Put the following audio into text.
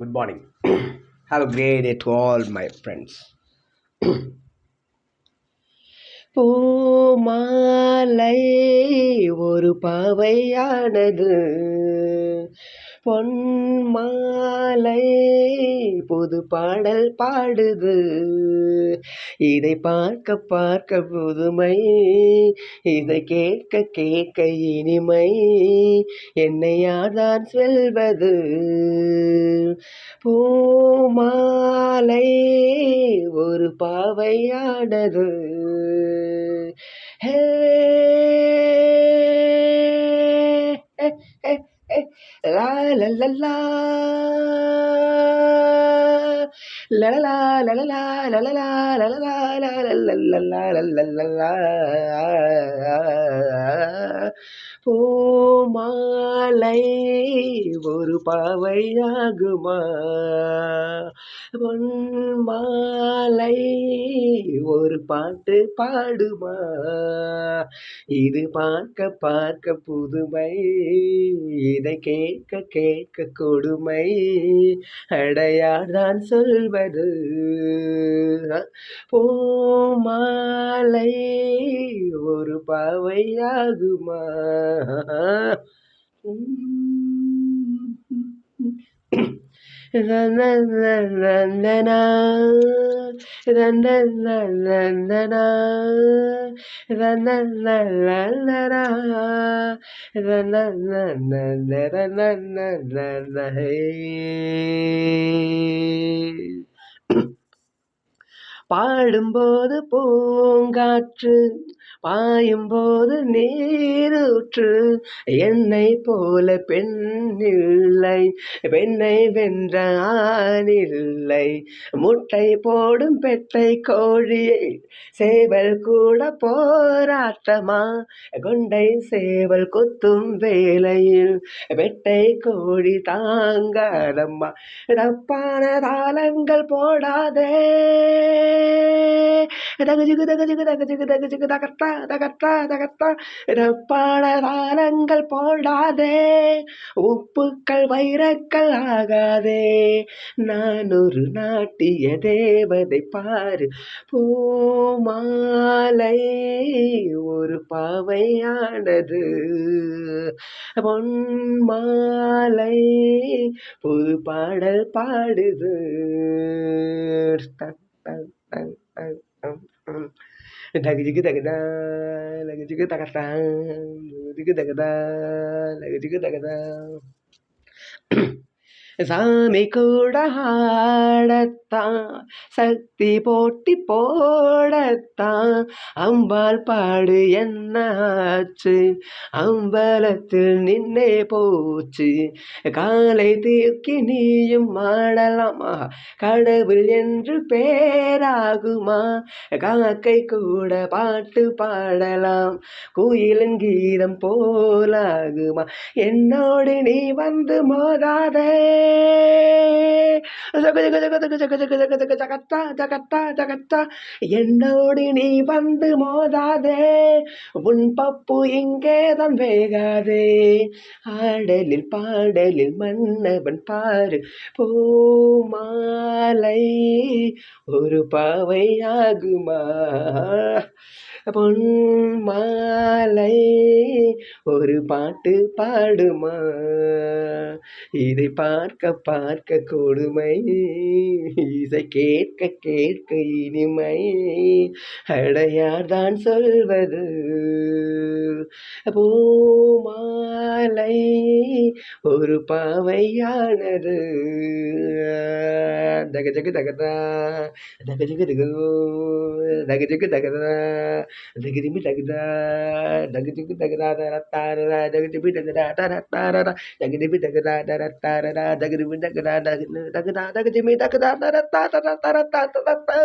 Good morning have a great day to all my friends பூமாலை ஒரு பாவையானது பொன்மாலை புது பாடல் பாடுது. இதை பார்க்க பார்க்க புதுமை இதை கேட்க கேட்க இனிமை என்னை யார்தான் செல்வது? பூமாலை ஒரு பாவையானது ஹே லா லா லலலா லலலா லலலா லலலா லலலா லலலா பூமாலை ஒரு பாவையாகுமா பொன்மாலை ஒரு பாட்டு பாடுமா இது பார்க்க பார்க்க புதுமை. இதை கேட்க கேட்க கொடுமை. அடையார்தான் சொல்வது. பூமாலை ஒரு பாவையாகுமா? Hey. பாடும்போது பூங்காற்று பாயும்போது நீரூற்று. என்னை போல பெண் இல்லை பெண்ணை வென்ற ஆணில்லை முட்டை போடும் பெட்டை கோழியை சேவல் கூட போராட்டமா? கொண்டை சேவல் கொத்தும் வேலையில் வெட்டை கோழி தாங்காதம்மா. தப்பான தாளங்கள் போடாதே. பாடதானங்கள் போடாதே உப்புக்கள் வைரக்கள் ஆகாதே. நான் ஒரு நாட்டிய தேவதை பாரு பூமாலை ஒரு பாவையானது. பொன்மாலை புது பாடல் பாடுது. தன் தன் தன் தன் lagi juga tak kena lagi juga tak kata lagi juga tak kena lagi juga tak kata சாமி கூட ஆடத்தான் சக்தி போட்டி போடத்தான். அம்பாள் பாடு என்ன ஆச்சு அம்பலத்தில் நின்னே போச்சு. காலை தீர்க்கி நீயும் ஆடலாமா? கடவுள் என்று பேராகுமா? காக்கை கூட பாட்டு பாடலாம். கோயிலின் கீதம் போலாகுமா? என்னோடு நீ வந்து மோதாதே. என்னோடு நீ வந்து மோதாதே உன் பப்பு இங்கே தான் வேகாதே. ஆடலில் பாடலில் மன்னவன் பாரு பூமாலை ஒரு பாவையாகுமா? பொன் மாலை ஒரு பாட்டு பாடுமா? இதை பார்க்க பார்க்க கொடுமை. இதை கேட்க கேட்க இனிமை. அடையார்தான் சொல்வது? பூமாலை ஒரு பாவையானது. தக ஜகு தகதா தக ஜகு தகு. தக ஜகு தகதா தகிதிமி தகுதா தகுதிக்கு தகுதா தரத்தாரா தகுதிமி தகுதா தரத்தாரா தகுதிமி தகுதா தரத்தாரா தகுதிமி தகுதா தகுதா தகுதிமி தகுதா தரத்தா தரத்தா தரத்தா